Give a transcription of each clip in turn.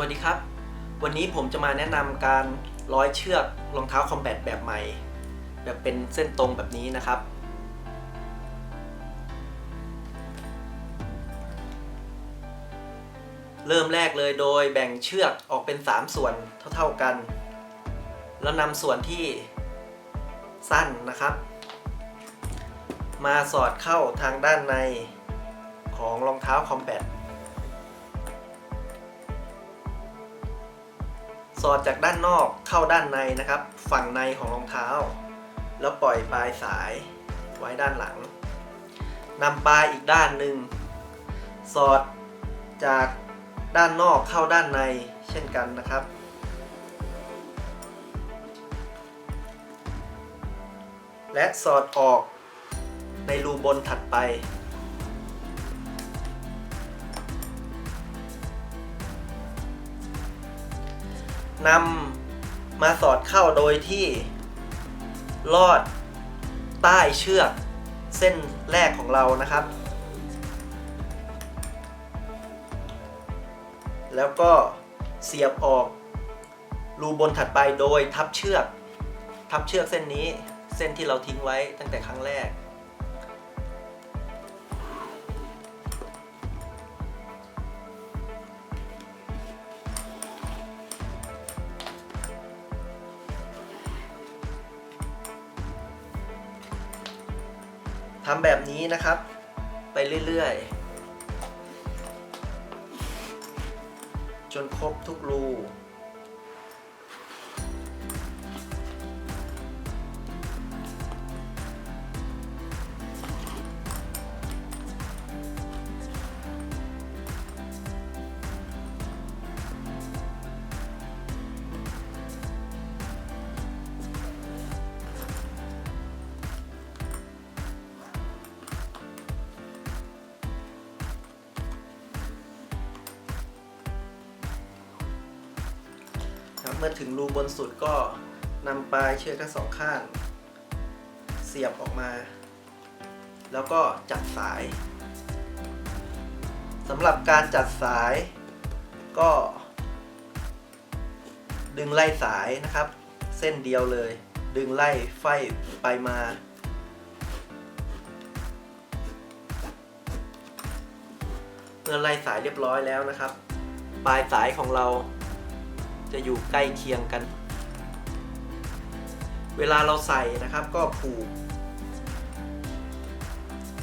วัสดีครับ วันนี้ผมจะมาแนะนำการร้อยเชือกรองเท้าคอมแบทแบบใหม่ แบบเป็นเส้นตรงแบบนี้นะครับ เริ่มแรกเลยโดยแบ่งเชือกออกเป็น 3 ส่วนเท่าๆกัน แล้วนำส่วนที่สั้นนะครับ มาสอดเข้าทางด้านในของรองเท้าคอมแบท สอดจากด้านนอกเข้าด้านในนะครับ ฝั่งในของรองเท้า แล้วปล่อยปลายสายไว้ด้านหลังนำปลายอีกด้านหนึ่งสอดจากด้านนอกเข้าด้านในเช่นกันนะครับ และสอดออกในรูบนถัดไป นำมาสอดเข้าโดยที่ลอดใต้เชือกเส้นแรกของเรานะครับ แล้วก็เสียบออกรูบนถัดไปโดยทับเชือก ทับเชือกเส้นนี้เส้นที่เราทิ้งไว้ตั้งแต่ครั้งแรก ทำแบบนี้นะครับ ไปเรื่อยๆ จนครบทุกรู เมื่อถึงรูบนสุดก็นำปลายเชือกทั้งสองข้าง เสียบออกมา แล้วก็จัดสายสำหรับการจัดสายก็ ดึงไล่สายนะครับ เส้นเดียวเลย ดึงไล่ไฟไปมา เมื่อไล่สายเรียบร้อยแล้วนะครับ ปลายสายของเรา จะอยู่ใกล้เคียงกัน เวลาเราใส่นะครับก็ผูก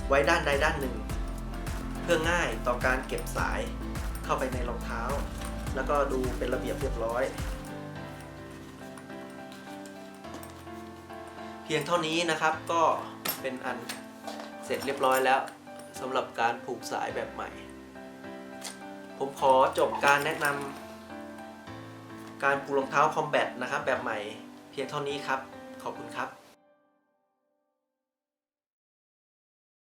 ไว้ด้านใดด้านหนึ่ง เพื่อง่ายต่อการเก็บสายเข้าไปในรองเท้า แล้วก็ดูเป็นระเบียบเรียบร้อย เพียงเท่านี้นะครับก็เป็นอันเสร็จเรียบร้อยแล้วสำหรับการผูกสายแบบใหม่ ผมขอจบการแนะนำ การปูรองเท้าคอมแบทนะครับแบบใหม่เพียงเท่านี้ครับ ขอบคุณครับ